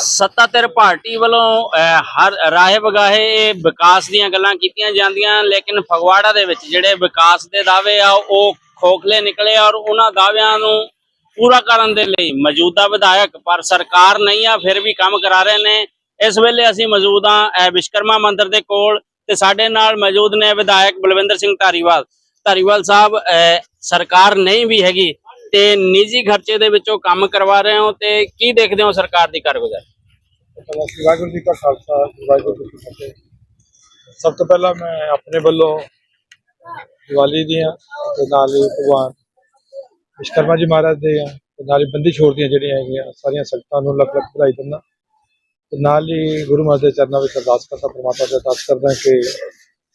ਸੱਤਾਧਿਰ party ਵੱਲੋਂ ਹਰ ਰਾਹੇ ਬਗਾਹੇ ਵਿਕਾਸ ਦੀਆਂ ਗੱਲਾਂ ਕੀਤੀਆਂ ਜਾਂਦੀਆਂ ਲੇਕਿਨ ਫਗਵਾੜਾ ਦੇ ਵਿੱਚ ਜਿਹੜੇ ਵਿਕਾਸ ਦੇ ਦਾਅਵੇ ਆ ਉਹ ਖੋਖਲੇ ਨਿਕਲੇ ਔਰ ਉਹਨਾਂ ਦਾਅਵਿਆਂ ਨੂੰ ਪੂਰਾ ਕਰਨ ਦੇ ਲਈ ਮੌਜੂਦਾ ਵਿਧਾਇਕ ਪਰ ਸਰਕਾਰ ਨਹੀਂ ਆ ਫਿਰ ਵੀ ਕੰਮ ਕਰਾ ਰਹੇ ਨੇ। ਇਸ ਵੇਲੇ ਅਸੀਂ ਮੌਜੂਦ ਆ ਵਿਸ਼ਕਰਮਾ ਮੰਦਿਰ ਦੇ ਕੋਲ ਤੇ ਸਾਡੇ ਨਾਲ ਮੌਜੂਦ ਨੇ ਵਿਧਾਇਕ ਬਲਵਿੰਦਰ ਸਿੰਘ ਧਾਰੀਵਾਲ। ਧਾਰੀਵਾਲ ਸਾਹਿਬ ਅਹ, ਸਰਕਾਰ ਨਹੀਂ ਵੀ ਹੈਗੀ ਤੇ ਨਿੱਜੀ ਖਰਚੇ ਦੇ ਵਿੱਚੋਂ ਕੰਮ ਕਰਵਾ ਰਹੇ ਹੋ ਤੇ ਕੀ ਦੇਖਦੇ ਹੋ ਸਰਕਾਰ ਦੀ ਕਾਰਗੁਜ਼ਾਰੀ? ਵਾਹਿਗੁਰੂ ਜੀ ਕਾ ਖਾਲਸਾ, ਵਾਹਿਗੁਰੂ ਜੀ ਕੀ ਫਤਿਹ। ਸਭ ਤੋਂ ਪਹਿਲਾਂ ਮੈਂ ਆਪਣੇ ਵੱਲੋਂ ਦੀਵਾਲੀ ਦੀਆਂ ਤੇ ਨਾਲ ਹੀ ਭਗਵਾਨ ਵਿਸ਼ਕਰਮਾ ਜੀ ਮਹਾਰਾਜ ਦੇ ਤੇ ਨਾਲ ਹੀ ਬੰਦੀ ਛੋੜ ਦੀਆਂ ਜਿਹੜੀਆਂ ਹੈਗੀਆਂ, ਸਾਰੀਆਂ ਸੰਗਤਾਂ ਨੂੰ ਲੱਖ ਲੱਖ ਵਧਾਈ ਦਿੰਦਾ। ਤੇ ਨਾਲ ਹੀ ਗੁਰੂ ਮਹਾਰਾਜ ਦੇ ਚਰਨਾਂ ਵਿੱਚ ਅਰਦਾਸ ਕਰਦਾ, ਪਰਮਾਤਮਾ ਦੇ ਅਰਦਾਸ ਕਰਦਾ ਕਿ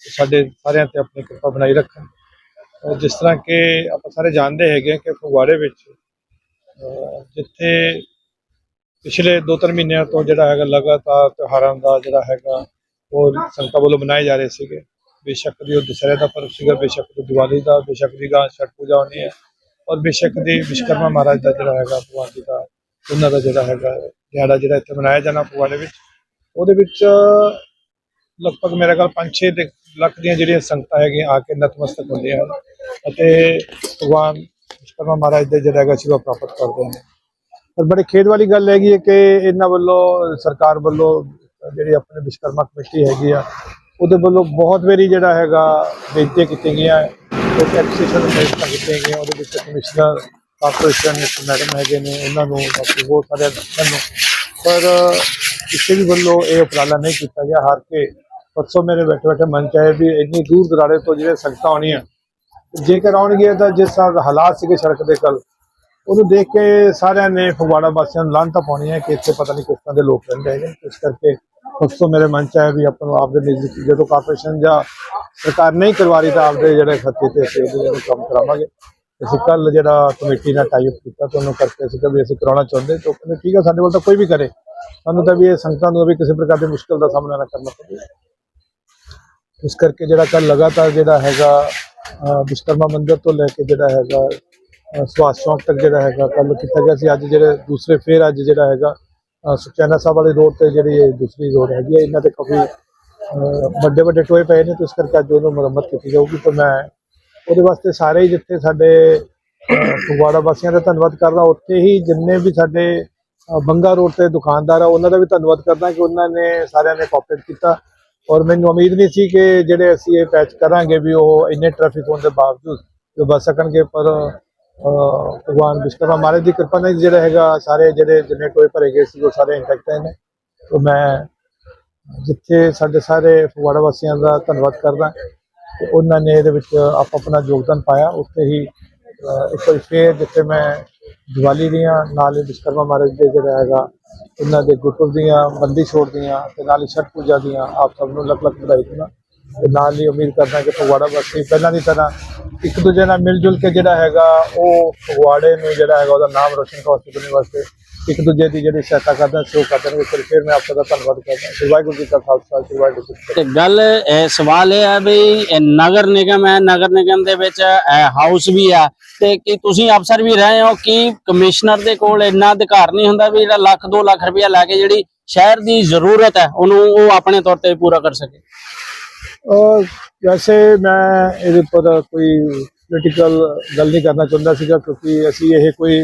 ਸਾਡੇ ਸਾਰਿਆਂ ਤੇ ਆਪਣੀ ਕਿਰਪਾ ਬਣਾਈ ਰੱਖਣ। ਜਿਸ ਤਰ੍ਹਾਂ ਕਿ ਆਪਾਂ ਸਾਰੇ ਜਾਣਦੇ ਹੈਗੇ ਹਾਂ ਕਿ ਫਗਵਾੜੇ ਵਿੱਚ ਜਿੱਥੇ ਪਿਛਲੇ 2-3 ਮਹੀਨਿਆਂ ਤੋਂ ਜਿਹੜਾ ਹੈਗਾ ਲਗਾਤਾਰ ਤਿਉਹਾਰਾਂ ਦਾ ਜਿਹੜਾ ਹੈਗਾ ਉਹ ਸੰਗਤਾਂ ਵੱਲੋਂ ਮਨਾਏ ਜਾ ਰਹੇ ਸੀਗੇ। ਬੇਸ਼ੱਕ ਦੀ ਉਹ ਦੁਸਹਿਰੇ ਦਾ ਪਰਵ ਸੀਗਾ, ਬੇਸ਼ੱਕ ਦੀ ਦੀਵਾਲੀ ਦਾ, ਬੇਸ਼ੱਕ ਦੀ ਗਾਂ ਛਠ ਪੂਜਾ ਹੋਣੀ ਹੈ ਔਰ ਬੇਸ਼ੱਕ ਦੀ ਵਿਸ਼ਕਰਮਾ ਮਹਾਰਾਜ ਦਾ ਜਿਹੜਾ ਹੈਗਾ ਭਗਵਾਨ ਜੀ ਦਾ, ਉਹਨਾਂ ਦਾ ਜਿਹੜਾ ਹੈਗਾ ਦਿਹਾੜਾ ਜਿਹੜਾ ਇੱਥੇ ਮਨਾਇਆ ਜਾਣਾ ਫਗਵਾੜੇ ਵਿੱਚ। ਉਹਦੇ ਵਿੱਚ ਲਗਭਗ ਮੇਰੇ ਖਿਆਲ 5-6 ਲੱਖ ਦੀਆਂ ਜਿਹੜੀਆਂ ਸੰਗਤਾਂ ਹੈਗੀਆਂ ਆ ਕੇ ਨਤਮਸਤਕ ਹੁੰਦੀਆਂ ਹਨ ਅਤੇ ਭਗਵਾਨ ਵਿਸ਼ਕਰਮਾ ਮਹਾਰਾਜ ਦੇ ਜਿਹੜਾ ਹੈਗਾ ਸੇਵਾ ਪ੍ਰਾਪਤ ਕਰਦੇ ਨੇ। ਪਰ ਬੜੇ ਖੇਡ ਵਾਲੀ ਗੱਲ ਹੈਗੀ ਹੈ ਕਿ ਇਹਨਾਂ ਵੱਲੋਂ, ਸਰਕਾਰ ਵੱਲੋਂ ਜਿਹੜੀ ਆਪਣੇ ਵਿਸ਼ਕਰਮਾ ਕਮੇਟੀ ਹੈਗੀ ਆ, ਉਹਦੇ ਵੱਲੋਂ ਬਹੁਤ ਵਾਰੀ ਜਿਹੜਾ ਹੈਗਾ ਬੇਨਤੀਆਂ ਕੀਤੀਆਂ ਗਈਆਂ। ਉਹ ਟੈਕਸੇਸ਼ਨ ਬੇਨਤੀਆਂ ਕੀਤੀਆਂ ਗਈਆਂ, ਉਹਦੇ ਵਿੱਚ ਕਮਿਸ਼ਨਰ, ਕਾਰਪੋਰੇਸ਼ਨ ਮੈਡਮ ਹੈਗੇ ਨੇ, ਉਹਨਾਂ ਨੂੰ ਬਾਕੀ ਬਹੁਤ ਸਾਰੇ ਅਧਿਕਾਰੀਆਂ ਨੂੰ। ਪਰ ਕਿਸੇ ਵੀ ਵੱਲੋਂ ਇਹ ਉਪਰਾਲਾ ਨਹੀਂ ਕੀਤਾ ਗਿਆ, ਹਾਰ ਕੇ ਪਰਸੋਂ ਮੇਰੇ ਬੈਠੇ ਬੈਠੇ ਮਨ ਚ ਵੀ ਇੰਨੀ ਦੂਰ ਦਰਾੜੇ ਤੋਂ ਜਿਹੜੇ ਸੰਗਤਾਂ ਆਉਣੀਆਂ, ਜੇਕਰ ਆਉਣਗੇ ਤਾਂ ਜਿਸ ਤਰ੍ਹਾਂ ਹਾਲਾਤ ਸੀਗੇ ਸੜਕ ਦੇ ਕੱਲ ਉਹਨੂੰ ਦੇਖ ਕੇ ਸਾਰਿਆਂ ਨੇ ਫਗਵਾੜਾ ਵਾਸੀਆਂ ਨੂੰ ਲਾਂਤਾ ਪਾਉਣੀ ਹੈ ਕਿ ਇੱਥੇ ਪਤਾ ਨਹੀਂ ਕਿਸ ਤਰ੍ਹਾਂ ਦੇ ਲੋਕ ਰਹਿੰਦੇ ਹੈਗੇ। ਇਸ ਕਰਕੇ ਪਰਸੋਂ ਮੇਰੇ ਮਨ ਚ ਵੀ ਆਪਾਂ ਨੂੰ ਆਪਦੇ ਨਿੱਜੀ ਜਦੋਂ ਕਾਰਪੋਰੇਸ਼ਨ ਜਾਂ ਸਰਕਾਰ ਨਹੀਂ ਕਰਵਾ ਰਹੀ ਤਾਂ ਆਪਦੇ ਜਿਹੜੇ ਖੱਤੇ ਤੇ ਅਸੀਂ ਉਹਦੇ ਕੰਮ ਕਰਾਵਾਂਗੇ। ਅਸੀਂ ਕੱਲ ਜਿਹੜਾ ਕਮੇਟੀ ਨਾਲ ਟਾਈਪ ਕੀਤਾ ਤਾਂ ਉਹਨੂੰ ਕਰਕੇ ਅਸੀਂ ਕਿ ਵੀ ਅਸੀਂ ਕਰਾਉਣਾ ਚਾਹੁੰਦੇ ਤਾਂ ਉਹ ਠੀਕ ਹੈ ਸਾਡੇ ਕੋਲ ਤਾਂ ਕੋਈ ਵੀ ਕਰੇ। ਸਾਨੂੰ ਤਾਂ ਵੀ ਇਹ ਸੰਗਤਾਂ ਨੂੰ ਵੀ ਕਿਸੇ ਪ੍ਰਕਾਰ ਦੀ ਮੁਸ਼ਕਲ ਦਾ ਸਾਹਮਣਾ ਨਾ ਕਰਨਾ ਪਵੇ। ਇਸ ਕਰਕੇ ਜਿਹੜਾ ਕੱਲ ਲਗਾਤਾਰ ਜਿਹੜਾ ਹੈਗਾ ਵਿਸ਼ਕਰਮਾ ਮੰਦਿਰ ਤੋਂ ਲੈ ਕੇ ਜਿਹੜਾ ਹੈਗਾ ਅਹ ਸੁਭਾਸ਼ ਚੌਂਕ ਤੱਕ ਜਿਹੜਾ ਹੈਗਾ ਕੱਲ ਕੀਤਾ ਗਿਆ ਸੀ। ਅੱਜ ਜਿਹੜੇ ਦੂਸਰੇ ਫੇਰ ਅੱਜ ਜਿਹੜਾ ਹੈਗਾ ਅਹ ਸੁਖਚੈਨਾ ਸਾਹਿਬ ਵਾਲੇ ਰੋਡ ਤੇ ਜਿਹੜੀ ਇਹ ਦੂਸਰੀ ਰੋਡ ਹੈਗੀ ਹੈ ਇਹਨਾਂ ਤੇ ਕਾਫੀ ਵੱਡੇ ਵੱਡੇ ਟੋਏ ਪਏ ਨੇ, ਤੇ ਇਸ ਕਰਕੇ ਅੱਜ ਉਹਨੂੰ ਮੁਰੰਮਤ ਕੀਤੀ ਜਾਊਗੀ। ਤਾਂ ਮੈਂ ਉਹਦੇ ਵਾਸਤੇ ਸਾਰੇ ਹੀ ਜਿੱਥੇ ਸਾਡੇ ਫਗਵਾੜਾ ਵਾਸੀਆਂ ਦਾ ਧੰਨਵਾਦ ਕਰਦਾ, ਉੱਥੇ ਹੀ ਜਿੰਨੇ ਵੀ ਸਾਡੇ ਬੰਗਾ ਰੋਡ ਤੇ ਦੁਕਾਨਦਾਰ ਆ, ਉਹਨਾਂ ਦਾ ਵੀ ਧੰਨਵਾਦ ਕਰਦਾ ਕਿ ਉਹਨਾਂ ਨੇ ਸਾਰਿਆਂ ਨੇ ਕੋਆਪਰੇਟ ਕੀਤਾ। ਔਰ ਮੈਨੂੰ ਉਮੀਦ ਨਹੀਂ ਸੀ ਕਿ ਜਿਹੜੇ ਅਸੀਂ ਇਹ ਪੈਚ ਕਰਾਂਗੇ ਵੀ ਉਹ ਇੰਨੇ ਟ੍ਰੈਫਿਕ ਹੋਣ ਦੇ ਬਾਵਜੂਦ ਜੋ ਬਚ ਸਕਣਗੇ, ਪਰ ਭਗਵਾਨ ਵਿਸ਼ਕਰਮਾ ਮਹਾਰਾਜ ਦੀ ਕਿਰਪਾ ਨਾਲ ਜਿਹੜਾ ਹੈਗਾ, ਸਾਰੇ ਜਿਹੜੇ ਜਿੰਨੇ ਟੋਏ ਭਰੇ ਗਏ ਸੀ, ਉਹ ਸਾਰੇ ਇੰਟੈਕਟ ਨੇ। ਤਾਂ ਮੈਂ ਜਿੱਥੇ ਸਾਡੇ ਸਾਰੇ ਫਗਵਾੜਾ ਵਾਸੀਆਂ ਦਾ ਧੰਨਵਾਦ ਕਰਦਾ, ਤੇ ਉਹਨਾਂ ਨੇ ਇਹਦੇ ਵਿੱਚ ਆਪ ਆਪਣਾ ਯੋਗਦਾਨ ਪਾਇਆ। ਉੱਥੇ ਹੀ ਇੱਕ ਵਾਰੀ ਫੇਰ ਜਿੱਥੇ ਮੈਂ ਦੀਵਾਲੀ ਦੀਆਂ ਨਾਲ ਹੀ ਵਿਸ਼ਕਰਮਾ ਮਹਾਰਾਜ ਦੇ ਜਿਹੜਾ ਹੈਗਾ ਉਹਨਾਂ ਦੇ ਗੁਰਪੁਰਬ ਦੀਆਂ, ਬੰਦੀ ਛੋੜ ਦੀਆਂ ਤੇ ਨਾਲ ਹੀ ਛਠ ਪੂਜਾ ਦੀਆਂ, ਆਪ ਸਭ ਨੂੰ ਲੱਖ ਲੱਖ ਵਧਾਈ ਦਿੰਦਾ ਤੇ ਨਾਲ ਹੀ ਉਮੀਦ ਕਰਦਾ ਕਿ ਫਗਵਾੜਾ ਵਾਸੀ ਪਹਿਲਾਂ ਦੀ ਤਰ੍ਹਾਂ ਇੱਕ ਦੂਜੇ ਨਾਲ ਮਿਲ ਜੁਲ ਕੇ ਜਿਹੜਾ ਹੈਗਾ, ਉਹ ਫਗਵਾੜੇ ਨੂੰ ਜਿਹੜਾ ਹੈਗਾ, ਉਹਦਾ ਨਾਮ ਰੋਸ਼ਨ ਕਰਨ ਵਾਸਤੇ ਇੱਕ ਦੂਜੇ ਦੀ ਜਿਹੜੀ ਸਹਾਇਤਾ ਕਰਦੇ ਸੋ ਕਰਦੇ ਨੇ ਫਿਰ ਫਿਰ ਮੈਂ ਆਪ ਦਾ ਧੰਨਵਾਦ ਕਰਦਾ ਹਾਂ। ਵਾਹਿਗੁਰੂ ਜੀ ਕਾ ਖਾਲਸਾ ਸ੍ਰੀ ਵਾਹਿਗੁਰੂ ਜੀ ਕੀ ਫਤਿਹ। ਤੇ ਗੱਲ ਇਹ ਸਵਾਲ ਇਹ ਹੈ ਵੀ ਇਹ ਨਗਰ ਨਿਗਮ ਹੈ ਨਗਰ ਨਿਗਮ ਦੇ ਵਿੱਚ ਹਾਊਸ ਵੀ ਆ ਤੇ ਕੀ ਤੁਸੀਂ ਅਫਸਰ ਵੀ ਰਹੇ ਹੋ ਕਿ ਕਮਿਸ਼ਨਰ ਦੇ ਕੋਲ ਇੰਨਾ ਅਧਿਕਾਰ ਨਹੀਂ ਹੁੰਦਾ ਵੀ ਜਿਹੜਾ ਲੱਖ 2 ਲੱਖ ਰੁਪਇਆ ਲੈ ਕੇ ਜਿਹੜੀ ਸ਼ਹਿਰ ਦੀ ਜ਼ਰੂਰਤ ਹੈ ਉਹਨੂੰ ਉਹ ਆਪਣੇ ਤੌਰ ਤੇ ਪੂਰਾ ਕਰ ਸਕੇ? ਅਹ ਵੈਸੇ ਮੈਂ ਇਹਦੇ ਉੱਪਰ ਕੋਈ ਪੋਲੀਟੀਕਲ ਗੱਲ ਨਹੀਂ ਕਰਨਾ ਚਾਹੁੰਦਾ ਸੀਗਾ ਕਿਉਂਕਿ ਅਸੀਂ ਇਹ ਕੋਈ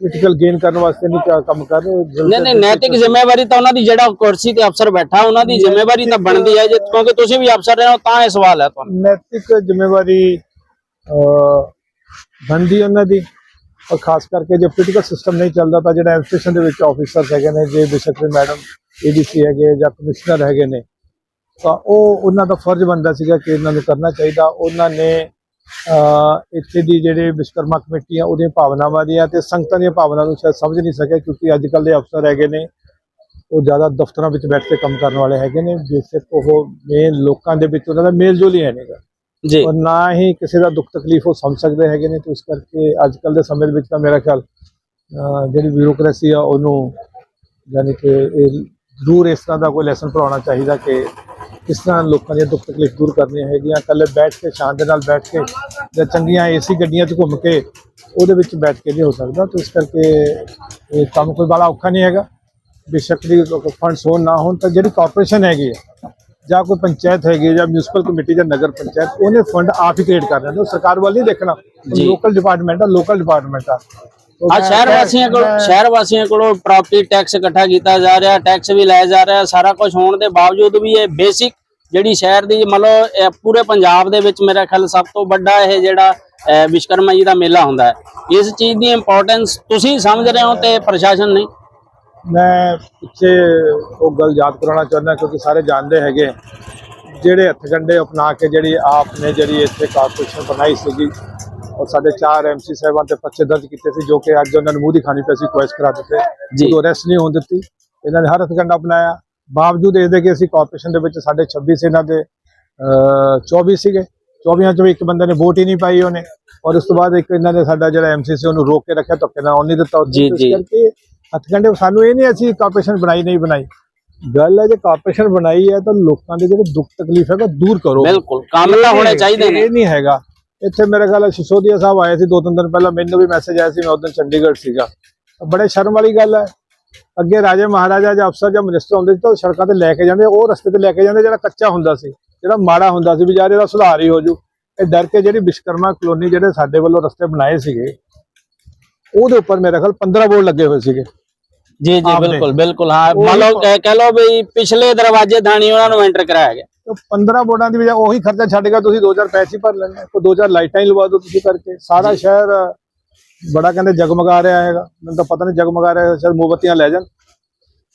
ਪੋਲੀਟੀਕਲ ਗੇਨ ਕਰਨ ਵਾਸਤੇ ਨਹੀਂ ਕੰਮ ਕਰ ਰਹੇ? ਨਹੀਂ ਨਹੀਂ ਨੈਤਿਕ ਜ਼ਿੰਮੇਵਾਰੀ ਤਾਂ ਉਹਨਾਂ ਦੀ ਜਿਹੜਾ ਕੁਰਸੀ ਤੇ ਅਫਸਰ ਬੈਠਾ ਉਹਨਾਂ ਦੀ ਜ਼ਿੰਮੇਵਾਰੀ ਤਾਂ ਬਣਦੀ ਹੈ ਜੇ ਕਿਉਂਕਿ ਤੁਸੀਂ ਵੀ ਅਫਸਰ ਰਹੇ ਹੋ ਤਾਂ ਇਹ ਸਵਾਲ ਹੈ ਤੁਹਾਨੂੰ। ਨੈਤਿਕ ਜ਼ਿੰਮੇਵਾਰੀ ਬਣਦੀ ਉਹਨਾਂ ਦੀ। ਔਰ ਖਾਸ ਕਰਕੇ ਜੇ ਪੋਲੀਟੀਕਲ ਸਿਸਟਮ ਨਹੀਂ ਚੱਲਦਾ ਤਾਂ ਜਿਹੜਾ ਐਡਮਿਨਿਸਟ੍ਰੇਸ਼ਨ ਦੇ ਵਿੱਚ ਆਫੀਸਰਸ ਹੈਗੇ ਨੇ ਜੇ ਬੇਸ਼ੱਕ ਵੀ ਮੈਡਮ ਏਡੀਸੀ ਹੈਗੇ ਜਾਂ ਕਮਿਸ਼ਨਰ ਹੈਗੇ ਨੇ ਤਾਂ ਉਹ ਉਹਨਾਂ ਦਾ ਫਰਜ਼ ਬਣਦਾ ਸੀਗਾ ਕਿ ਇਹਨਾਂ ਨੂੰ ਕਰਨਾ ਚਾਹੀਦਾ। ਉਹਨਾਂ ਨੇ ਇੱਥੇ ਦੀ ਜਿਹੜੇ ਵਿਸ਼ਕਰਮਾ ਕਮੇਟੀ ਆ ਉਹਦੀਆਂ ਭਾਵਨਾਵਾਂ ਦੀਆਂ ਤੇ ਸੰਗਤਾਂ ਦੀਆਂ ਭਾਵਨਾਵਾਂ ਨੂੰ ਸ਼ਾਇਦ ਸਮਝ ਨਹੀਂ ਸਕੇ ਕਿਉਂਕਿ ਅੱਜ ਕੱਲ੍ਹ ਦੇ ਅਫਸਰ ਹੈਗੇ ਨੇ ਉਹ ਜ਼ਿਆਦਾ ਦਫ਼ਤਰਾਂ ਵਿੱਚ ਬੈਠ ਕੇ ਕੰਮ ਕਰਨ ਵਾਲੇ ਹੈਗੇ ਨੇ ਬੇਸ਼ੱਕ ਉਹ ਮੇਨ ਲੋਕਾਂ ਦੇ ਵਿੱਚ ਉਹਨਾਂ ਦਾ ਮੇਲ ਜੋਲ ਹੀ ਹੈ ਨਹੀਂਗਾ ਜੀ। ਔਰ ਨਾ ਹੀ ਕਿਸੇ ਦਾ ਦੁੱਖ ਤਕਲੀਫ ਉਹ ਸਮਝ ਸਕਦੇ ਹੈਗੇ ਨੇ ਤੇ ਇਸ ਕਰਕੇ ਅੱਜ ਕੱਲ ਦੇ ਸਮੇਂ ਦੇ ਵਿੱਚ ਤਾਂ ਮੇਰਾ ਖਿਆਲ ਜਿਹੜੀ ਬਿਊਰੋਕ੍ਰੇਸੀ ਆ ਉਹਨੂੰ ਯਾਨੀ ਕਿ ਇਹ ਜ਼ਰੂਰ ਇਸ ਤਰ੍ਹਾਂ ਦਾ ਕੋਈ ਲੈਸਨ ਪੜਾਉਣਾ ਚਾਹੀਦਾ ਕਿ ਕਿਸ ਤਰ੍ਹਾਂ ਲੋਕਾਂ ਦੀਆਂ ਦੁੱਖ ਤਕਲੀਫ ਦੂਰ ਕਰਨੀਆਂ ਹੈਗੀਆਂ? ਇਕੱਲੇ ਬੈਠ ਕੇ ਸ਼ਾਂਤ ਦੇ ਨਾਲ ਬੈਠ ਕੇ ਜਾਂ ਚੰਗੀਆਂ ਏਸੀ ਗੱਡੀਆਂ 'ਚ ਘੁੰਮ ਕੇ ਉਹਦੇ ਵਿੱਚ ਬੈਠ ਕੇ ਨਹੀਂ ਹੋ ਸਕਦਾ। ਤੇ ਇਸ ਕਰਕੇ ਇਹ ਕੰਮ ਕੋਈ ਬੜਾ ਔਖਾ ਨਹੀਂ ਹੈਗਾ। ਬੇਸ਼ੱਕ ਦੀ ਫੰਡਸ ਹੋਣ ਨਾ ਹੋਣ ਤਾਂ ਜਿਹੜੀ ਕਾਰਪੋਰੇਸ਼ਨ ਹੈਗੀ ਹੈ ਜਾਂ ਕੋਈ ਪੰਚਾਇਤ ਹੈਗੀ ਜਾਂ ਮਿਊਨਿਸਪਲ ਕਮੇਟੀ ਜਾਂ ਨਗਰ ਪੰਚਾਇਤ ਉਹਨੇ ਫੰਡ ਆਪ ਹੀ ਕ੍ਰੀਏਟ ਕਰ ਲੈਂਦੇ। ਉਹ ਸਰਕਾਰ ਵੱਲ ਨਹੀਂ ਦੇਖਣਾ। ਲੋਕਲ ਡਿਪਾਰਟਮੈਂਟ ਆ ਲੋਕਲ ਡਿਪਾਰਟਮੈਂਟ ਆ। ਆ ਸ਼ਹਿਰ ਵਾਸੀਆਂ ਕੋਲ ਸ਼ਹਿਰ ਵਾਸੀਆਂ ਕੋਲੋਂ ਪ੍ਰਾਪਰਟੀ ਟੈਕਸ ਇਕੱਠਾ ਕੀਤਾ ਜਾ ਰਿਹਾ ਟੈਕਸ ਵੀ ਲਾਇਆ ਜਾ ਰਿਹਾ ਸਾਰਾ ਕੁਝ ਹੋਣ ਦੇ ਬਾਵਜੂਦ ਵੀ ਇਹ ਬੇਸਿਕ ਜਿਹੜੀ ਸ਼ਹਿਰ ਦੀ ਮਤਲਬ ਪੂਰੇ ਪੰਜਾਬ ਦੇ ਵਿੱਚ ਮੇਰਾ ਖਿਆਲ ਸਭ ਤੋਂ ਵੱਡਾ ਇਹ ਜਿਹੜਾ ਅਹ, ਵਿਸ਼ਵਕਰਮਾ ਜੀ ਦਾ ਮੇਲਾ ਹੁੰਦਾ ਹੈ। ਇਸ ਚੀਜ਼ ਦੀ ਇੰਪੋਰਟੈਂਸ ਤੁਸੀਂ ਸਮਝ ਰਹੇ ਹੋ ਤੇ ਪ੍ਰਸ਼ਾਸਨ ਨਹੀਂ? ਮੈਂ ਪਿੱਛੇ ਉਹ ਗੱਲ ਯਾਦ ਕਰਾਉਣਾ ਚਾਹੁੰਦਾ ਕਿਉਂਕਿ ਸਾਰੇ ਜਾਣਦੇ ਹੈਗੇ ਜਿਹੜੇ ਹੱਥਕੰਡੇ ਅਪਣਾ ਕੇ ਜਿਹੜੀ ਆਪ ਨੇ ਜਿਹੜੀ ਇੱਥੇ ਕਾਰਪੋਰੇਸ਼ਨ ਬਣਾਈ ਸੀਗੀ ਔਰ ਸਾਡੇ ਚਾਰ ਐਮਸੀ ਸਾਹਿਬਾਨ ਤੇ ਪਰਚੇ ਦਰਜ ਕੀਤੇ ਸੀ ਜੋ ਕਿ ਅੱਜ ਉਹਨਾਂ ਨੂੰ ਮੂੰਹ ਦਿਖਾਣੀ ਪਈ ਸੀ ਕੁਐਸਟ ਕਰਾ ਦਿੱਤੇ। ਜੀ। ਉਹ ਅਰੈਸਟ ਨਹੀਂ ਹੋਣ ਦਿੱਤੀ। ਇਹਨਾਂ ਨੇ ਹਰ ਹੱਥਕੰਡਾ ਅਪਣਾਇਆ। ਬਾਵਜੂਦ ਇਹਦੇ ਕਿ ਅਸੀਂ ਕਾਰਪੋਰੇਸ਼ਨ ਦੇ ਵਿੱਚ ਸਾਡੇ 26 ਸੀ ਇਹਨਾਂ ਦੇ ਅਹ 24 ਸੀਗੇ। 24 ਚੋਂ ਇੱਕ ਬੰਦੇ ਨੇ ਵੋਟ ਹੀ ਨਹੀਂ ਪਾਈ ਉਹਨੇ। ਔਰ ਉਸ ਤੋਂ ਬਾਅਦ ਇੱਕ ਇਹਨਾਂ ਨੇ ਸਾਡਾ ਜਿਹੜਾ ਐਮਸੀ ਸੀ ਉਹਨੂੰ ਰੋਕ ਕੇ ਰੱਖਿਆ ਧੱਕੇ ਨਾਲ ਉਹ ਨਹੀਂ ਦਿੱਤਾ ਜੀ। ਕਰਕੇ ਹੱਥਕੰਡੇ ਸਾਨੂੰ ਇਹ ਨਹੀਂ ਅਸੀਂ ਕਾਰਪੋਰੇਸ਼ਨ ਬਣਾਈ ਨਹੀਂ ਬਣਾਈ। ਗੱਲ ਹੈ ਜੇ ਕਾਰਪੋਰੇਸ਼ਨ ਬਣਾਈ ਹੈ ਤਾਂ ਲੋਕਾਂ ਦੇ ਜਿਹੜੇ ਦੁੱਖ ਤਕਲੀਫ ਹੈਗਾ ਦੂਰ ਕਰੋ। ਬਿਲਕੁਲ। ਕੰਮ ਤਾਂ ਹੋਣੇ ਚਾਹੀਦੇ ਨੇ। ਇਹ ਨਹੀਂ ਹੈਗਾ। ਇੱਥੇ ਮੇਰੇ ਖਿਆਲ ਸਿਸੋਦੀਆ ਸਾਹਿਬ ਆਏ ਸੀ ਦੋ ਤਿੰਨ ਦਿਨ ਪਹਿਲਾਂ ਮੈਨੂੰ ਵੀ ਮੈਸੇਜ ਆਇਆ ਸੀ ਮੈਂ ਉਦੋਂ ਚੰਡੀਗੜ੍ਹ ਸੀਗਾ। ਬੜੇ ਸ਼ਰਮ ਵਾਲੀ ਗੱਲ ਹੈ। ਅੱਗੇ ਰਾਜੇ ਮਹਾਰਾਜਾ ਜਾਂ ਅਫਸਰ ਜਾਂ ਮਿਨਿਸਟਰ ਹੁੰਦੇ ਸੀ ਤਾਂ ਸੜਕਾਂ ਤੇ ਲੈ ਕੇ ਜਾਂਦੇ ਉਹ ਰਸਤੇ ਤੇ ਲੈ ਕੇ ਜਾਂਦੇ ਜਿਹੜਾ ਕੱਚਾ ਹੁੰਦਾ ਸੀ ਜਿਹੜਾ ਮਾੜਾ ਹੁੰਦਾ ਸੀ ਵੀ ਯਾਰ ਇਹਦਾ ਸੁਧਾਰ ਹੀ ਹੋ ਜੂ ਇਹ ਡਰ ਕੇ ਜਿਹੜੀ ਵਿਸ਼ਕਰਮਾ ਕਲੋਨੀ ਜਿਹੜੇ ਸਾਡੇ ਵੱਲੋਂ ਰਸਤੇ ਬਣਾਏ ਸੀਗੇ ਉਹਦੇ ਉੱਪਰ ਮੇਰੇ ਖਿਆਲ 15 ਬੋਰਡ ਲੱਗੇ ਹੋਏ ਸੀਗੇ। ਜੀ ਜੀ। ਬਿਲਕੁਲ ਬਿਲਕੁਲ ਹਾਂ। ਮੰਨ ਲਓ ਕਹਿ ਲਓ ਵੀ ਪਿਛਲੇ ਦਰਵਾਜ਼ੇ ਥਾਣੀ ਉਹਨਾਂ ਨੂੰ ਐਂਟਰ ਕਰਾਇਆ ਗਿਆ। 15 ਬੋਰਡਾਂ ਦੀ ਵਜ੍ਹਾ ਉਹੀ ਖਰਚਾ ਛੱਡ ਗਿਆ ਤੁਸੀਂ 2000 ਪੈਸੇ ਹੀ ਭਰ ਲੈਣੇ ਕੋਈ 2000 ਲਾਈਟਾਂ ਹੀ ਲਵਾ ਦਿਓ ਤੁਸੀਂ ਕਰਕੇ ਸਾਰਾ ਸ਼ਹਿਰ ਬੜਾ ਕਹਿੰਦੇ ਜਗਮਗਾ ਰਿਹਾ ਹੈਗਾ। ਮੈਨੂੰ ਤਾਂ ਪਤਾ ਨਹੀਂ ਜਗਮਗਾ ਰਿਹਾ ਸ਼ਾਇਦ ਮੋਮਬੱਤੀਆਂ ਲੈ ਜਾਣ।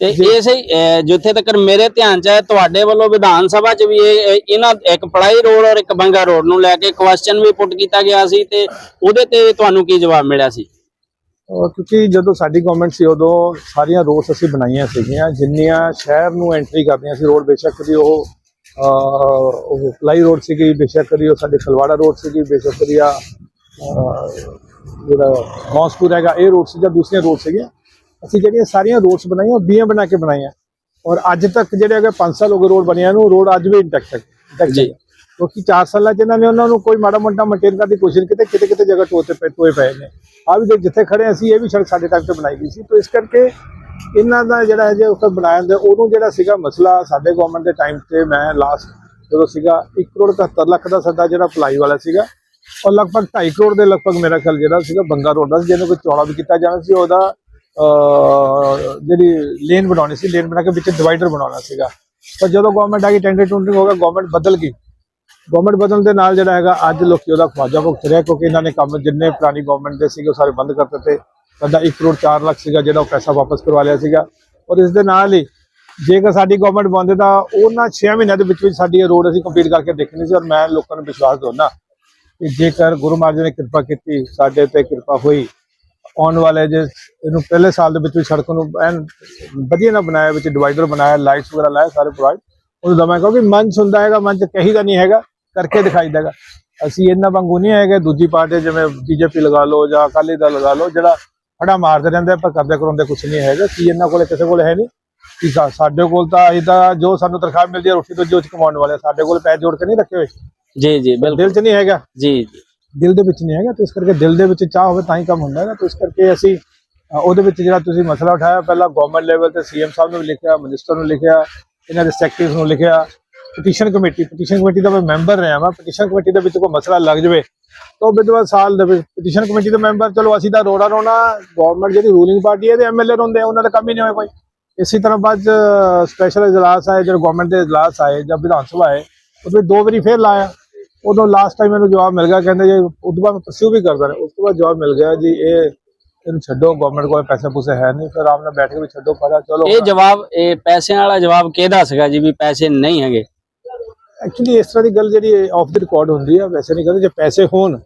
ਤੇ ਇਸੇ ਅਹ, ਜਿੱਥੇ ਤੱਕ ਮੇਰੇ ਧਿਆਨ ਚ ਹੈ ਤੁਹਾਡੇ ਵੱਲੋਂ ਵਿਧਾਨ ਸਭਾ ਚ ਵੀ ਇਹ ਇਹ- ਇਹਨਾਂ ਇੱਕ ਪੜਾਈ ਰੋਡ ਔਰ ਇੱਕ ਬੰਗਾ ਰੋਡ ਨੂੰ ਲੈ ਕੇ ਕੁਐਸਚਨ ਵੀ ਪੁੱਟ ਕੀਤਾ ਗਿਆ ਸੀ ਤੇ ਉਹਦੇ ਤੇ ਤੁਹਾਨੂੰ ਕੀ ਜਵਾਬ ਮਿਲਿਆ ਸੀ? ਕਿਉਂਕਿ ਜਦੋਂ ਸਾਡੀ ਗਵਰਨਮੈਂਟ ਸੀ ਉਦੋਂ ਸਾਰੀਆਂ ਰੋਡਸ ਅਸੀਂ ਬਣਾਈਆਂ ਸੀਗੀਆਂ। ਜਿੰਨੀਆਂ ਸ਼ਹਿਰ ਨੂੰ ਐਂਟਰੀ ਕਰਦੀਆਂ ਸੀ ਰੋਡ ਬੇਸ਼ੱਕ ਦੀ ਉਹ ਉਹ ਫਲਾਈ ਰੋਡ ਸੀਗੀ ਬੇਸ਼ੱਕ ਦੀ ਉਹ ਸਾਡੇ ਖਲਵਾੜਾ ਰੋਡ ਸੀਗੀ ਬੇਸ਼ੱਕ ਦੀ ਆ ਜਿਹੜਾ ਮੌਸਪੁਰ ਹੈਗਾ ਇਹ ਰੋਡ ਸੀ ਜਾਂ ਦੂਸਰੀਆਂ ਰੋਡ ਸੀਗੀਆਂ। ਅਸੀਂ ਜਿਹੜੀਆਂ ਸਾਰੀਆਂ ਰੋਡਸ ਬਣਾਈਆਂ ਉਹ ਬੀਆਂ ਬਣਾ ਕੇ ਬਣਾਈਆਂ। ਔਰ ਅੱਜ ਤੱਕ ਜਿਹੜੇ ਅਗਰ 5 ਸਾਲ ਹੋ ਗਏ ਰੋਡ ਬਣਿਆ ਨੂੰ ਰੋਡ ਅੱਜ ਵੀ ਇੰਟੈਕਟ ਹੈ ਜੀ। ਹੈ। ਕਿਉਂਕਿ 4 ਸਾਲਾਂ ਚ ਇਹਨਾਂ ਨੇ ਉਹਨਾਂ ਨੂੰ ਕੋਈ ਮਾੜਾ ਮੋਟਾ ਮੇਨਟੇਨ ਕਰਨ ਦੀ ਕੋਸ਼ਿਸ਼ ਕੀਤੀ ਕਿਤੇ ਕਿਤੇ ਜਗ੍ਹਾ ਟੋਏ ਪਏ ਟੋਏ ਪਏ ਨੇ। ਆ ਵੀ ਜਿੱਥੇ ਖੜੇ ਅਸੀਂ ਇਹ ਵੀ ਸੜਕ ਸਾਡੇ ਟਾਈਮ ਤੇ ਬਣਾਈ ਗਈ ਸੀ। ਤਾਂ ਇਸ ਕਰਕੇ ਇਹਨਾਂ ਦਾ ਜਿਹੜਾ ਹੈ ਜੇ ਉੱਥੇ ਬਣਾਇਆ ਹੁੰਦਾ ਉਹਨੂੰ ਜਿਹੜਾ ਸੀਗਾ ਮਸਲਾ ਸਾਡੇ ਗਵਰਨਮੈਂਟ ਦੇ ਟਾਈਮ ਤੇ ਮੈਂ ਲਾਸਟ ਜਦੋਂ ਸੀਗਾ 1 ਕਰੋੜ 71 ਲੱਖ ਦਾ ਸੱਦਾ ਜਿਹੜਾ ਅਪਲਾਈ ਵਾਲਾ ਸੀਗਾ ਔਰ ਲਗਭਗ 2.5 ਕਰੋੜ ਦੇ ਲਗਭਗ ਮੇਰਾ ਖਿਆਲ ਜਿਹੜਾ ਸੀਗਾ ਬੰਗਾ ਰੋਡ ਦਾ ਸੀ, ਜਿਹਨੂੰ ਕੋਈ ਚੌੜਾ ਵੀ ਕੀਤਾ ਜਾਣਾ ਸੀ ਉਹਦਾ ਜਿਹੜੀ ਲੇਨ ਬਣਾਉਣੀ ਸੀ ਲੇਨ ਬਣਾ ਕੇ ਵਿੱਚ ਡਿਵਾਈਡਰ ਬਣਾਉਣਾ ਸੀਗਾ। ਪਰ ਜਦੋਂ ਗਵਰਨਮੈਂਟ ਆ ਗਈ ਟੈਂਡਰ ਟੂਡਰਿੰਗ ਹੋ ਗਿਆ ਗਵਰਨਮੈਂਟ ਬਦਲ ਗਈ। ਗਵਰਨਮੈਂਟ ਬਦਲਣ ਦੇ ਨਾਲ ਜਿਹੜਾ ਹੈਗਾ ਅੱਜ ਲੋਕੀ ਉਹਦਾ ਖਵਾਜਾ ਭੁਗਤ ਰਿਹਾ ਕਿਉਂਕਿ ਇਹਨਾਂ ਨੇ ਕੰਮ ਜਿੰਨੇ ਪੁਰਾਣੀ ਗਵਰਨਮੈਂਟ ਦੇ ਸੀਗੇ ਉਹ ਸਾਰੇ ਬੰਦ ਕਰ ਦਿੱਤੇ। ਸਾਡਾ 1 ਕਰੋੜ 4 ਲੱਖ ਸੀਗਾ ਜਿਹੜਾ ਉਹ ਪੈਸਾ ਵਾਪਸ ਕਰਵਾ ਲਿਆ ਸੀਗਾ। ਔਰ ਇਸ ਦੇ ਨਾਲ ਹੀ ਜੇਕਰ ਸਾਡੀ ਗਵਰਨਮੈਂਟ ਬੰਦ ਤਾਂ ਉਹਨਾਂ 6 ਮਹੀਨਿਆਂ ਦੇ ਵਿੱਚ ਵਿੱਚ ਸਾਡੀ ਰੋਡ ਅਸੀਂ ਕੰਪਲੀਟ ਕਰਕੇ ਦੇਖਣੀ ਸੀ ਔਰ ਮੈਂ ਲੋਕਾਂ ਨੂੰ ਵਿਸ਼ਵਾਸ ਦਿਵਾਉਣਾ ਕਿ ਜੇਕਰ ਗੁਰੂ ਮਹਾਰਾਜ ਨੇ ਕਿਰਪਾ ਕੀਤੀ, ਸਾਡੇ ਤੇ ਕਿਰਪਾ ਹੋਈ, ਆਉਣ ਵਾਲੇ ਜੇ ਇਹਨੂੰ ਪਹਿਲੇ ਸਾਲ ਦੇ ਵਿੱਚ ਵੀ ਸੜਕ ਨੂੰ ਐਨ ਵਧੀਆ ਨਾ ਬਣਾਇਆ, ਵਿੱਚ ਡਿਵਾਈਡਰ ਬਣਾਇਆ ਲਾਈਟਸ ਵਗੈਰਾ ਲਾਇਆ, ਸਾਰੇ ਪ੍ਰੋਵਾਈਡ ਉਹਨੂੰ ਤਾਂ ਮੈਂ ਕਹਾਂ ਮਨ ਹੁੰਦਾ ਹੈਗਾ, ਮਨ ਚ ਕਹੀਦਾ ਨਹੀਂ ਹੈਗਾ, ਕਰਕੇ ਦਿਖਾਈ ਦੇਗਾ ਅਸੀਂ ਇਹਨਾਂ ਵਾਂਗੂ ਨਹੀਂ ਹੈਗੇ, ਦੂਜੀ ਪਾਰਟੀ ਜਿਵੇਂ ਬੀਜੇਪੀ ਲਗਾ ਲਓ ਜਾਂ ਅਕਾਲੀ ਦਲ ਲਗਾ ਲਓ, ਜਿਹੜਾ ਫੜਾ ਮਾਰਦੇ ਰਹਿੰਦੇ ਪਰ ਕਰਦੇ ਕਰਾਉਂਦੇ ਕੁਝ ਨਹੀਂ ਹੈਗਾ। ਕੀ ਇਹਨਾਂ ਕੋਲੇ ਕਿਸੇ ਕੋਲੇ ਹੈ ਨਹੀਂ? ਕਿ ਸਾਡੇ ਕੋਲ ਤਾਂ ਅਸੀਂ ਤਾਂ ਜੋ ਸਾਨੂੰ ਤਨਖਾਹ ਮਿਲਦੀ ਹੈ ਰੋਟੀ ਤੋਂ ਜੋ ਚ ਕਮਾਉਣ ਵਾਲੇ ਸਾਡੇ ਕੋਲ ਪੈਸੇ ਜੋੜ ਕੇ ਨਹੀਂ ਰੱਖੇ ਹੋਏ। ਜੀ ਜੀ ਬਿਲਕੁਲ ਦਿਲ 'ਚ ਨਹੀਂ ਹੈਗਾ। ਜੀ। ਜੀ ਦਿਲ ਦੇ ਵਿੱਚ ਨਹੀਂ ਹੈਗਾ ਤੇ ਇਸ ਕਰਕੇ ਦਿਲ ਦੇ ਵਿੱਚ ਚਾਹ ਹੋਵੇ ਤਾਂ ਹੀ ਕੰਮ ਹੁੰਦਾ ਹੈਗਾ। ਤੇ ਇਸ ਕਰਕੇ ਅਸੀਂ ਉਹਦੇ ਵਿੱਚ ਜਿਹੜਾ ਤੁਸੀਂ ਮਸਲਾ ਉਠਾਇਆ ਪਹਿਲਾਂ ਗਵਰਨਮੈਂਟ ਲੈਵਲ ਤੇ ਸੀਐਮ ਸਾਹਿਬ ਨੂੰ ਵੀ ਲਿਖਿਆ ਮਿਨਿਸਟਰ ਨੂੰ ਲਿਖਿਆ ਇਹਨਾਂ ਦੇ ਸੈਕਟਰੀਜ਼ ਨੂੰ ਲਿਖਿਆ। ਪਟੀਸ਼ਨ ਕਮੇਟੀ ਪਟੀਸ਼ਨ ਕਮੇਟੀ ਦਾ ਮੈਂ ਮੈਂਬਰ ਰਿਹਾ ਮੈਂ ਪਟੀਸ਼ਨ ਕਮੇਟੀ ਦੇ ਵਿੱਚ ਕੋਈ ਮਸਲਾ ਲੱਗ ਜਾਵੇ ਤਾਂ ਬਿਦਵਾ ਸਾਲ ਦੇ ਵਿੱਚ ਪਟੀਸ਼ਨ ਕਮੇਟੀ ਦੇ ਮੈਂਬਰ ਚਲੋ ਅਸੀਂ ਤਾਂ ਰੋੜਾ ਰੋਣਾ ਗਵਰਨਮੈਂਟ ਜਿਹੜੀ ਰੂਲਿੰਗ ਪਾਰਟੀ ਹੈ ਤੇ ਐਮਐਲਏ ਹੁੰਦੇ ਉਹਨਾਂ ਦਾ ਕੰਮ ਹੀ ਨਹੀਂ ਹੋਇਆ ਕੋਈ। ਇਸੇ ਤਰ੍ਹਾਂ ਬਾਅਦ ਸਪੈਸ਼ਲ ਇਜਲਾਸ ਆਏ ਜਦੋਂ ਗਵਰਨਮੈਂਟ ਦੇ ਇਜਲਾਸ ਆਏ, ਜਾਂ ਵਿਧਾਨ ਸਭਾ ਆਏ, ਉਹਦੇ ਵਿੱਚ ਦੋ ਵਾਰੀ ਫੇਰ ਲਾਇਆ। ਉਦੋਂ ਲਾਸਟ ਟਾਈਮ ਮੈਨੂੰ ਜਵਾਬ ਮਿਲ ਗਿਆ, ਕਹਿੰਦੇ ਜੀ ਉਦੋਂ ਬਾਅਦ ਪਰਸਿਊ ਵੀ ਕਰਦਾ ਰਿਹਾ। ਉਸ ਤੋਂ ਬਾਅਦ ਜਵਾਬ ਮਿਲ ਗਿਆ ਜੀ, ਇਹ, ਇਹਨੂੰ ਛੱਡੋ ਗਵਰਨਮੈਂਟ ਕੋਲ ਪੈਸੇ ਪੂਸੇ ਹੈ ਨਹੀਂ। ਫਿਰ ਆਰਾਮ ਨਾਲ ਬੈਠ ਕੇ ਵੀ ਛੱਡੋ ਪਰ ਚਲੋ। ਇਹ ਜਵਾਬ, ਇਹ ਪੈਸਿਆਂ ਵਾਲਾ ਜਵਾਬ ਕਿਹਦਾ ਸੀਗਾ ਜੀ, ਵੀ ਪੈਸੇ ਨਹੀਂ ਹੈਗੇ? ਐਕਚੁਅਲੀ ਇਸ ਤਰ੍ਹਾਂ ਦੀ ਗੱਲ ਜਿਹੜੀ ਆਫ ਦੀ ਰਿਕਾਰਡ ਹੁੰਦੀ ਹੈ ਵੈਸੇ ਨਹੀਂ ਕਹਿੰਦੇ ਜੇ ਪੈਸੇ ਹੋਣ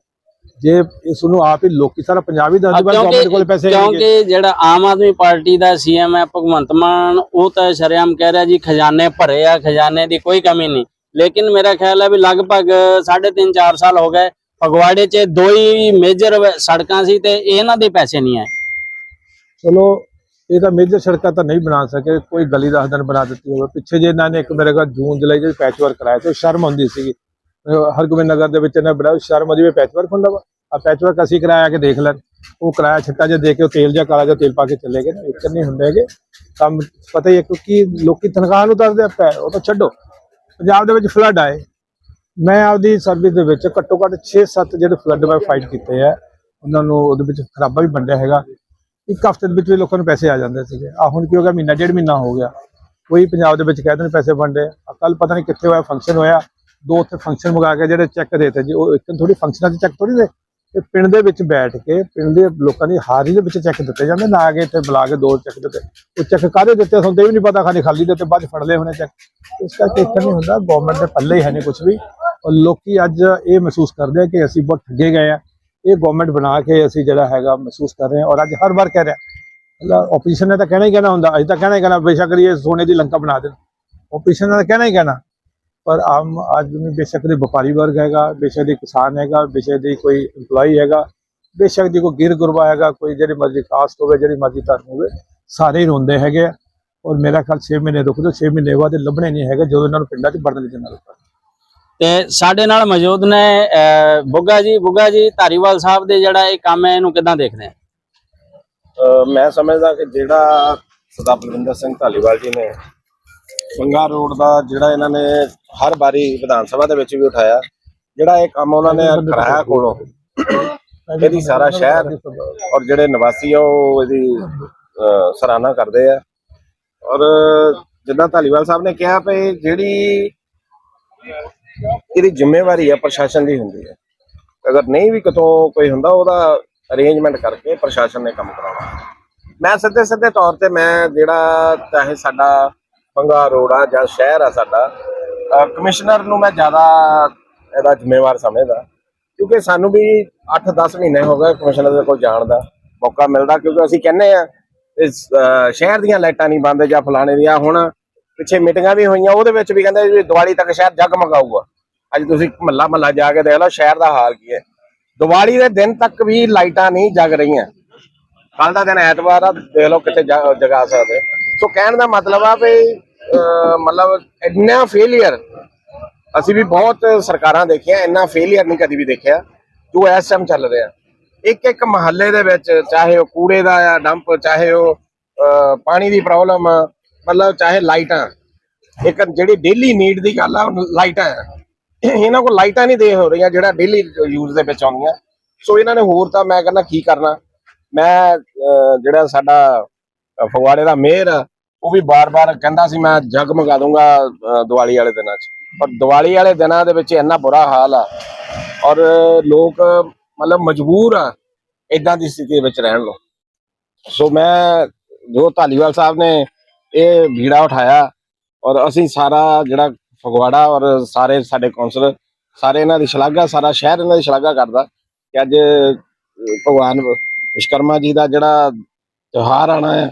ਜੇ ਇਸ ਨੂੰ ਆਪ ਹੀ ਲੋਕੀ ਸਾਰਾ ਪੰਜਾਬ ਦੱਸਦੇ ਬਾਅਦ ਗਵਰਨਮੈਂਟ ਕੋਲ ਪੈਸੇ। ਕਿਉਂਕਿ ਜਿਹੜਾ ਆਮ ਆਦਮੀ ਪਾਰਟੀ ਦਾ ਸੀਐਮ ਹੈ ਭਗਵੰਤ ਮਾਨ ਉਹ ਤਾਂ ਸ਼ਰੇਆਮ ਕਹਿ ਰਿਹਾ ਜੀ ਖਜ਼ਾਨੇ ਭਰੇ ਆ ਖਜ਼ਾਨੇ ਦੀ ਕੋਈ ਕਮੀ ਨਹੀਂ ਲੇਕਿਨ ਮੇਰਾ ਖਿਆਲ ਹੈ ਵੀ ਲਗਭਗ 3.5 4 ਸਾਲ ਹੋ ਗਏ ਫਗਵਾੜੇ 'ਚ ਦੋ ਹੀ ਮੇਜਰ ਸੜਕਾਂ ਸੀ ਤੇ ਇਹਨਾਂ ਦੇ ਪੈਸੇ ਨਹੀਂ ਆਏ ਚਲੋ ਇਹ ਤਾਂ ਮੇਜਰ ਸੜਕਾਂ ਤਾਂ ਨਹੀਂ ਬਣਾ ਸਕੇ, ਕੋਈ ਗਲੀ ਦਸ ਦਿਨ ਬਣਾ ਦਿੱਤੀ ਹੋਵੇ। ਪਿੱਛੇ ਜੇ ਇਹਨਾਂ ਨੇ ਇੱਕ ਮੇਰੇ ਕੋਲ ਜੂਨ ਜੁਲਾਈ ਚ ਪੈਚ ਵਰਕ ਕਰਾਇਆ ਤੇ ਉਹ ਸ਼ਰਮ ਆਉਂਦੀ ਸੀਗੀ। ਹਰਗੋਬਿੰਦ ਨਗਰ ਦੇ ਵਿੱਚ ਇਹਨਾਂ ਬੜਾ ਸ਼ਰਮ ਜਿਵੇਂ ਪੈਚ ਵਰਕ ਹੁੰਦਾ ਵਾ। ਆ ਪੈਚ ਵਰਕ ਅਸੀਂ ਕਰਾਇਆ ਕੇ ਦੇਖ ਲੈਣ। ਉਹ ਕਿਰਾਇਆ ਛੱਟਾ ਜਿਹਾ ਦੇ ਕੇ ਉਹ ਤੇਲ ਜਾਂ ਕਾਲਾ ਜਿਹਾ ਤੇਲ ਪਾ ਕੇ ਚੱਲੇ ਗਏ ਨਾ, ਇੱਕ ਨਹੀਂ ਹੁੰਦੇ ਹੈਗੇ। ਕੰਮ ਪਤਾ ਹੀ ਹੈ ਕਿਉਂਕਿ ਲੋਕੀ ਤਨਖਾਹ ਨੂੰ ਤਰਦੇ ਪੈ ਉਹ ਤਾਂ ਛੱਡੋ। ਪੰਜਾਬ ਦੇ ਵਿੱਚ ਫਲੱਡ ਆਏ। ਮੈਂ ਆਪਦੀ ਸਰਵਿਸ ਦੇ ਵਿੱਚ ਘੱਟੋ ਘੱਟ 6-7 ਜਿਹੜੇ ਫਲੱਡ ਮੈਂ ਫਾਈਟ ਕੀਤੇ ਆ, ਉਹਨਾਂ ਨੂੰ ਉਹਦੇ ਵਿੱਚ ਖਰਾਬਾ ਵੀ ਵੰਡਿਆ ਹੈਗਾ। ਇੱਕ ਹਫ਼ਤੇ ਦੇ ਵਿੱਚ ਵੀ ਲੋਕਾਂ ਨੂੰ ਪੈਸੇ ਆ ਜਾਂਦੇ ਸੀਗੇ। ਆ ਹੁਣ ਕੀ ਹੋ ਗਿਆ? ਮਹੀਨਾ, ਡੇਢ ਮਹੀਨਾ ਹੋ ਗਿਆ। ਕੋਈ ਪੰਜਾਬ ਦੇ ਵਿੱਚ ਕਹਿੰਦੇ ਨੇ ਪੈਸੇ ਵੰਡੇ। ਕੱਲ ਪਤਾ ਨਹੀਂ ਕਿੱਥੇ ਹੋਇਆ ਫੰਕਸ਼ਨ ਹੋਇਆ। ਦੋ ਉੱਥੇ ਫੰਕਸ਼ਨ ਮੰਗਾ ਕੇ ਜਿਹੜੇ ਚੈੱਕ ਦੇਤੇ ਜੀ, ਉਹ ਇੱਕ ਥੋੜੀ ਫੰਕਸ਼ਨਾਂ 'ਚ ਚੈੱਕ ਥੋੜੀ ਦੇ। ਇਹ ਪਿੰਡ ਦੇ ਵਿੱਚ ਬੈਠ ਕੇ ਪਿੰਡ ਦੇ ਲੋਕਾਂ ਦੀ ਹਾਜ਼ਰੀ ਦੇ ਵਿੱਚ ਚੈੱਕ ਦਿੱਤੇ ਜਾਂਦੇ। ਨਾ ਕਿ ਇੱਥੇ ਬੁਲਾ ਕੇ ਦੋ ਚੈੱਕ ਦਿੱਤੇ। ਉਹ ਚੈੱਕ ਕਾਹਦੇ ਦਿੱਤੇ? ਸਾਨੂੰ ਤੇ ਵੀ ਨਹੀਂ ਪਤਾ, ਖਾਲੀ ਖਾਲੀ ਦਿੱਤੇ ਬਾਅਦ 'ਚ ਫੜ ਲਏ ਹੋਣੇ ਚੈੱਕ ਇਸ ਕਰਕੇ ਇੱਕ ਨਹੀਂ ਹੁੰਦਾ। ਗਵਰਨਮੈਂਟ ਦੇ ਪੱਲੇ ਹੀ ਹੈ ਨਹੀਂ ਕੁਝ ਵੀ। ਔਰ ਲੋਕੀ ਅੱਜ ਇਹ ਮਹਿਸੂਸ ਕਰਦੇ ਆ ਕਿ ਅਸੀਂ ਬਹੁਤ ਠੱਗੇ ਗਏ ਆ। ਇਹ ਗਵਰਨਮੈਂਟ ਬਣਾ ਕੇ ਅਸੀਂ ਜਿਹੜਾ ਹੈਗਾ ਮਹਿਸੂਸ ਕਰ ਰਹੇ ਹਾਂ ਔਰ ਅੱਜ ਹਰ ਵਾਰ ਕਹਿ ਰਿਹਾ ਮਤਲਬ ਆਪੋਜੀਸ਼ਨ ਨੇ ਤਾਂ ਕਹਿਣਾ ਹੀ ਕਹਿਣਾ ਹੁੰਦਾ ਅੱਜ ਤਾਂ ਕਹਿਣਾ ਹੀ ਕਹਿਣਾ, ਬੇਸ਼ੱਕ ਇਹ ਸੋਨੇ ਦੀ ਲੰਕਾ ਬਣਾ ਦੇਣ। ਆਪੋਜੀਸ਼ਨ ਨੇ ਤਾਂ ਕਹਿਣਾ ਹੀ ਕਹਿਣਾ। ਪਰ ਆਮ ਆਦਮੀ ਬੇਸ਼ੱਕ ਦੇ ਵਪਾਰੀ ਵਰਗ ਹੈਗਾ, ਬੇਸ਼ੱਕ ਦੇ ਕਿਸਾਨ ਹੈਗਾ, ਬੇਸ਼ੱਕ ਦੀ ਕੋਈ EMPLOYE ਹੈਗਾ, ਬੇਸ਼ੱਕ ਦੀ ਕੋਈ ਗਿਰ ਗੁਰਬਾ ਹੈਗਾ, ਕੋਈ ਜਿਹੜੀ ਮਰਜ਼ੀ ਕਾਸਟ ਹੋਵੇ, ਜਿਹੜੀ ਮਰਜ਼ੀ ਧਰਮ ਹੋਵੇ, ਸਾਰੇ ਹੀ ਰੋਂਦੇ ਹੈਗੇ ਆ। ਔਰ ਮੇਰਾ ਖਿਆਲ 6 ਮਹੀਨੇ ਰੁਕ ਜਾਓ 6 ਮਹੀਨੇ ਬਾਅਦ ਲੱਭਣੇ ਨਹੀਂ ਹੈਗੇ ਜਦੋਂ ਇਹਨਾਂ ਨੂੰ ਪਿੰਡਾਂ 'ਚ ਵੜਨ ਦੀ ਦੇਣਾ ਤੇ ਸਾਡੇ ਨਾਲ ਮੌਜੂਦ ਨੇ ਬੁੱਗਾ ਜੀ। ਬੁੱਗਾ ਜੀ, ਧਾਰੀਵਾਲ ਸਾਹਿਬ ਦੇ ਜਿਹੜਾ ਇਹ ਕੰਮ ਹੈ, ਇਹਨੂੰ ਕਿਦਾਂ ਦੇਖਦੇ ਮੈਂ ਸਮਝਦਾ ਕਿ ਜਿਹੜਾ ਸਰਦਾਰ ਬਲਵਿੰਦਰ ਸਿੰਘ ਧਾਲੀਵਾਲ ਜੀ ਨੇ ਬੰਗਾ ਰੋਡ ਦਾ ਜਿਹੜਾ ਇਹਨਾਂ ਨੇ ਹਰ ਵਾਰੀ ਵਿਧਾਨ ਸਭਾ ਦੇ ਵਿੱਚ ਵੀ ਉਠਾਇਆ, ਜਿਹੜਾ ਇਹ ਕੰਮ ਉਹਨਾਂ ਨੇ ਕਰਾਇਆ ਕੋਲੋਂ, ਇਹਦੀ ਸਾਰਾ ਸ਼ਹਿਰ ਔਰ ਜਿਹੜੇ ਨਿਵਾਸੀ ਆ, ਉਹ ਇਹਦੀ ਸਰਾਹਨਾ ਕਰਦੇ ਆ। ਔਰ ਜਿੱਦਾਂ ਧਾਲੀਵਾਲ ਸਾਹਿਬ ਨੇ ਕਿਹਾ ਵੀ ਜਿਹੜੀ ਇਹਦੀ ਜ਼ਿੰਮੇਵਾਰੀ ਆ, ਪ੍ਰਸ਼ਾਸਨ ਦੀ ਹੁੰਦੀ ਹੈ। ਅਗਰ ਨਹੀਂ ਵੀ ਕਿਤੋਂ ਕੋਈ ਹੁੰਦਾ, ਉਹਦਾ ਅਰੇਂਜਮੈਂਟ ਕਰਕੇ ਪ੍ਰਸ਼ਾਸਨ ਨੇ ਕੰਮ ਕਰਾਉਣਾ। ਮੈਂ ਸਿੱਧੇ ਸਿੱਧੇ ਤੌਰ ਤੇ ਮੈਂ ਜਿਹੜਾ ਚਾਹੇ ਸਾਡਾ ਪੰਗਾ ਰੋਡ ਆ ਜਾਂ ਸ਼ਹਿਰ ਆ ਸਾਡਾ ਕਮਿਸ਼ਨਰ ਨੂੰ ਮੈਂ ਜ਼ਿਆਦਾ ਇਹਦਾ ਜ਼ਿੰਮੇਵਾਰ ਸਮਝਦਾ। ਕਿਉਂਕਿ ਸਾਨੂੰ ਵੀ 8-10 ਮਹੀਨੇ ਹੋ ਗਏ ਕਮਿਸ਼ਨਰ ਦੇ ਕੋਲ ਜਾਣ ਦਾ, ਮੌਕਾ ਮਿਲਦਾ ਕਿਉਂਕਿ ਅਸੀਂ ਕਹਿੰਦੇ ਆ, ਇਸ ਸ਼ਹਿਰ ਦੀਆਂ ਲਾਈਟਾਂ ਨਹੀਂ ਬੰਦ ਜਾਂ ਫਲਾਣੇ ਦੀਆਂ, ਹੁਣ ਪਿੱਛੇ ਮੀਟਿੰਗਾਂ ਵੀ ਹੋਈਆਂ, ਉਹਦੇ ਵਿੱਚ ਵੀ ਕਹਿੰਦੇ ਵੀ ਦੀਵਾਲੀ ਤੱਕ ਸ਼ਹਿਰ ਜਗਮਗਾਊਗਾ ਅੱਜ ਤੁਸੀਂ ਮਹੱਲਾ ਮਹੱਲਾ ਜਾ ਕੇ ਦੇਖ ਲਓ, ਸ਼ਹਿਰ ਦਾ ਹਾਲ ਕੀ ਹੈ। ਦੀਵਾਲੀ ਦੇ ਦਿਨ ਤੱਕ ਵੀ ਲਾਈਟਾਂ ਨਹੀਂ ਜਗ ਰਹੀਆਂ। ਕੱਲ ਦਾ ਦਿਨ ਐਤਵਾਰ ਆ, ਦੇਖ ਲਓ ਕਿੱਥੇ ਜਾ- ਜਗਾ ਸਕਦੇ। ਸੋ ਕਹਿਣ ਦਾ ਮਤਲਬ ਆ ਵੀ ਮਤਲਬ ਇੰਨਾ ਫੇਲਿਅਰ ਅਸੀਂ ਵੀ ਬਹੁਤ ਸਰਕਾਰਾਂ ਦੇਖੀਆਂ, ਇੰਨਾ ਫੇਲਿਅਰ ਨਹੀਂ ਕਦੀ ਵੀ ਦੇਖਿਆ। ਜੋ ਇਸ ਟਾਈਮ ਚੱਲ ਰਿਹਾ। ਇੱਕ ਇੱਕ ਮਹੱਲੇ ਦੇ ਵਿੱਚ, ਚਾਹੇ ਉਹ ਕੂੜੇ ਦਾ ਆ ਡੰਪ ਚਾਹੇ ਉਹ ਪਾਣੀ ਦੀ ਪ੍ਰੋਬਲਮ ਆ ਮਤਲਬ ਚਾਹੇ ਲਾਈਟਾਂ ਇੱਕ ਜਿਹੜੀ ਡੇਲੀ ਨੀਡ ਦੀ ਗੱਲ ਆ ਲਾਈਟਾਂ ਆ। ਇਹਨਾਂ ਕੋਲ ਲਾਈਟਾਂ ਨਹੀਂ ਦੇ ਹੋ ਰਹੀਆਂ ਜਿਹੜਾ ਡੇਲੀ ਯੂਜ਼ ਦੇ ਵਿੱਚ ਆਉਂਦੀਆਂ। ਸੋ ਇਹਨਾਂ ਨੇ ਹੋਰ ਤਾਂ ਮੈਂ ਕਹਿੰਦਾ ਕੀ ਕਰਨਾ? ਮੈਂ ਜਿਹੜਾ ਸਾਡਾ ਫਗਵਾੜੇ ਦਾ ਮੇਅਰ ਉਹ ਵੀ ਬਾਰ-ਬਾਰ ਕਹਿੰਦਾ ਸੀ ਮੈਂ ਜਗ ਮੰਗਾ ਦੂੰਗਾ ਦੀਵਾਲੀ ਵਾਲੇ ਦਿਨਾਂ 'ਚ। ਪਰ ਦੀਵਾਲੀ ਵਾਲੇ ਦਿਨਾਂ ਦੇ ਵਿੱਚ ਇੰਨਾ ਬੁਰਾ ਹਾਲ ਆ ਔਰ ਲੋਕ ਮਤਲਬ ਮਜਬੂਰ ਆ ਇਦਾਂ ਦੀ ਸਥਿਤੀ ਵਿੱਚ ਰਹਿਣ ਨੂੰ। ਸੋ ਮੈਂ ਜੋ ਧਾਲੀਵਾਲ ਸਾਹਿਬ ਨੇ ਇਹ ਭੀੜਾ ਉਠਾਇਆ ਔਰ ਅਸੀਂ ਸਾਰਾ ਜਿਹੜਾ ਫਗਵਾੜਾ ਔਰ ਸਾਰੇ ਸਾਡੇ ਕੌਂਸਲਰ, ਸਾਰੇ ਇਹਨਾਂ ਦੀ ਸ਼ਲਾਘਾ, ਸਾਰਾ ਸ਼ਹਿਰ ਇਹਨਾਂ ਦੀ ਸ਼ਲਾਘਾ ਕਰਦਾ ਕਿ ਅੱਜ ਭਗਵਾਨ ਵਿਸ਼ਕਰਮਾ ਜੀ ਦਾ ਜਿਹੜਾ ਤਿਉਹਾਰ ਆਣਾ ਹੈ,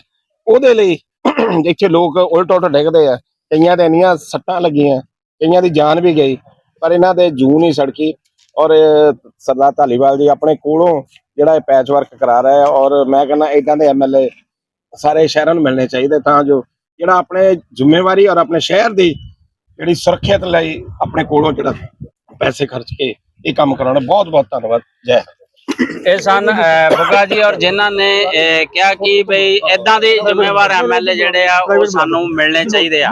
ਉਹਦੇ ਲਈ ਇੱਥੇ ਲੋਕ ਉਲਟ ਉਲਟ ਡਿੱਗਦੇ ਆ। ਕਈਆਂ ਦੇ ਇੰਨੀਆਂ ਸੱਟਾਂ ਲੱਗੀਆਂ, ਕਈਆਂ ਦੀ ਜਾਨ ਵੀ ਗਈ, ਪਰ ਇਹਨਾਂ ਦੇ ਜੂ ਨਹੀਂ ਸੜਕੀ ਔਰ ਸਰਦਾਰ ਧਾਲੀਵਾਲ ਜੀ ਆਪਣੇ ਕੋਲੋਂ ਜਿਹੜਾ ਇਹ ਪੈਚ ਵਰਕ ਕਰਾ ਰਿਹਾ ਹੈ ਔਰ ਮੈਂ ਕਹਿੰਦਾ ਇਦਾਂ ਦੇ ਐਮਐਲਏ ਸਾਰੇ ਸ਼ਹਿਰਾਂ ਨੂੰ ਮਿਲਣੇ ਚਾਹੀਦੇ ਤਾਂ ਜੋ ਜਿਹੜਾ ਆਪਣੇ ਜ਼ਿੰਮੇਵਾਰੀ ਔਰ ਆਪਣੇ ਸ਼ਹਿਰ ਦੀ ਜਿਹੜੀ ਸੁਰੱਖਿਅਤ ਲਈ ਆਪਣੇ ਕੋਲੋਂ ਜਿਹੜਾ ਪੈਸੇ ਖਰਚ ਕੇ ਇਹ ਕੰਮ ਕਰਾਉਣਾ, ਬਹੁਤ ਬਹੁਤ ਧੰਨਵਾਦ, ਜੈ ਇਹ ਸਨ ਬੱਗਾ ਜੀ ਔਰ ਜਿਨ੍ਹਾਂ ਨੇ ਕਿਹਾ ਕਿ ਬਈ ਇਦਾਂ ਦੇ ਜ਼ਿੰਮੇਵਾਰ ਐਮਐਲਏ ਜਿਹੜੇ ਆ, ਉਹ ਸਾਨੂੰ ਮਿਲਣੇ ਚਾਹੀਦੇ ਆ।